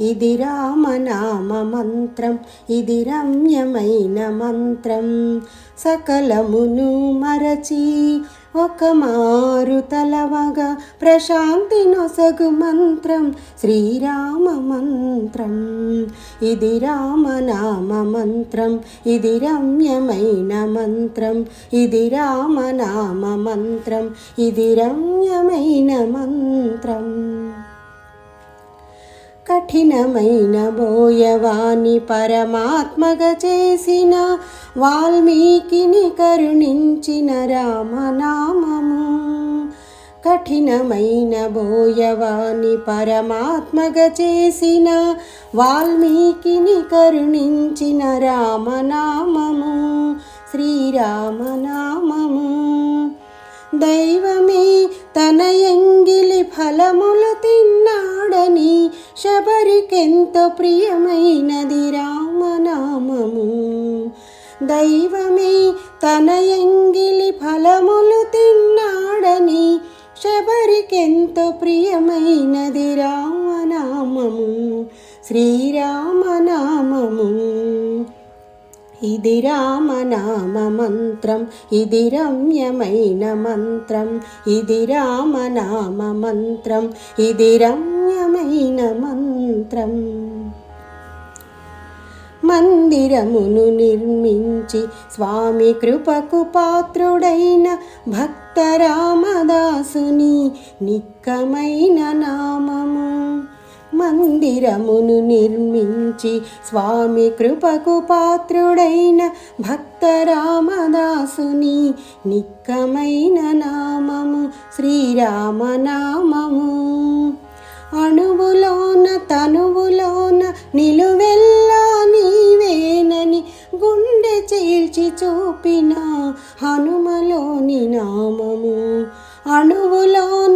ఇది రామనామ మంత్రం ఇది రమ్యమైన మంత్రం. సకలమును మరచి ఒక మారు తలవగా ప్రశాంతి నొసగు మంత్రం శ్రీరామ మంత్రం ఇది రామనామ మంత్రం ఇది రమ్యమైన మంత్రం ఇది రామనామ మంత్రం ఇది రమ్యమైన మంత్రం. కఠినమైన బోయవాణి పరమాత్మగ చేసిన వాల్మీకిని కరుణించిన రామనామము. కఠినమైన బోయవాణి పరమాత్మగ చేసిన వాల్మీకిని కరుణించిన రామనామము. శ్రీరామనామము. దైవమే తన ఎంగిలి ఫలములు తిన్నాడని శబరికెంతో ప్రియమైనది రామనామము. దైవమే తన ఎంగిలి ఫలములు తిన్నాడని శబరికెంతో ప్రియమైనది రామనామము. శ్రీరామనామము. ఇది రామనామ మంత్రం ఇది రమ్యమైన మంత్రం ఇది రామనామ మంత్రం ఇది రమ్యమైన మంత్రం. మందిరమును నిర్మించి స్వామి కృపకు పాత్రుడైన భక్త రామదాసుని నిక్కమైన నామము. మందిరమును నిర్మించి స్వామి కృపకు పాత్రుడైన భక్త రామదాసుని నిక్కమైన నామము శ్రీరామనామము. అణువులోన తనువులోన నిలువెల్లా నీవేనని గుండె చీల్చి చూపిన హనుమలోని నామము. అణువులోన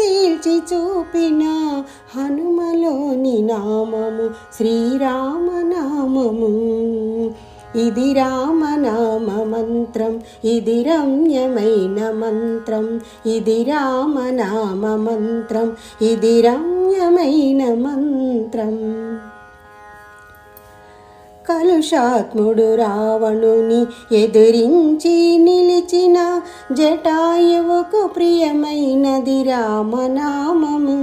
చీల్చి చూపిన హనుమలోని నామము శ్రీరామనామము. ఇది రామనామ మంత్రం ఇది రమ్యమైన మంత్రం ఇది రామనామ మంత్రం ఇది రమ్యమైన మంత్రం. కలుషాత్ముడు రావణుని ఎదిరించి నిలిచిన జటాయువుకు ప్రియమైనది రామనామము.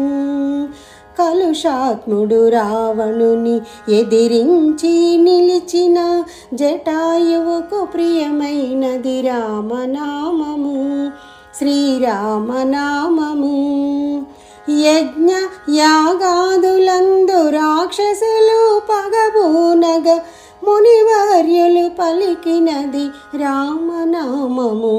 కలుషాత్ముడు రావణుని ఎదిరించి నిలిచిన జటాయువుకు ప్రియమైనది రామనామము. శ్రీరామనామము. యజ్ఞ యాగాదులందు రాక్షసులు పగబూనగ మునివర్యులు పలికినది రామనామము.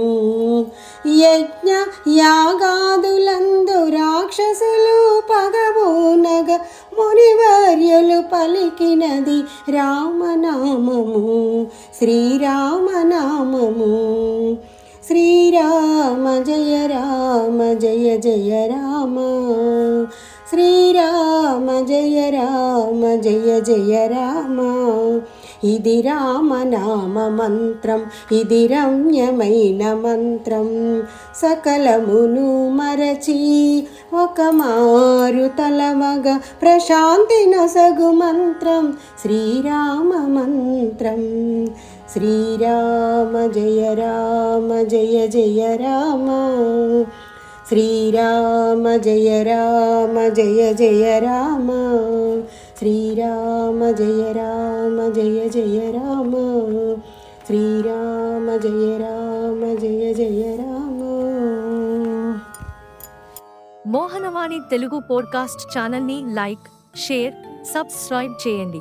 యజ్ఞ యాగాదులందు రాక్షసులు పగబూనగ మునివర్యులు పలికినది రామనామము. శ్రీరామనామము. శ్రీరామ జయ రామ జయ జయ రామ. శ్రీరామ జయ రామ జయ జయ రామ. ఇది రామనామ మంత్రం ఇది రమ్యమైన మంత్రం. సకలమును మరచి ఒక మారు తలమగ ప్రశాంతి నొసగు మంత్రం. శ్రీరామ మంత్రం. శ్రీరామ జయ రామ జయ జయ రామ. శ్రీరామ జయ రామ జయ జయ రామ. శ్రీరామ జయ రామ జయ జయ రామ. శ్రీరామ జయ రామ జయ జయ రామ. మోహనవాణి తెలుగు పోడ్కాస్ట్ ఛానల్ని లైక్ షేర్ సబ్స్క్రైబ్ చేయండి.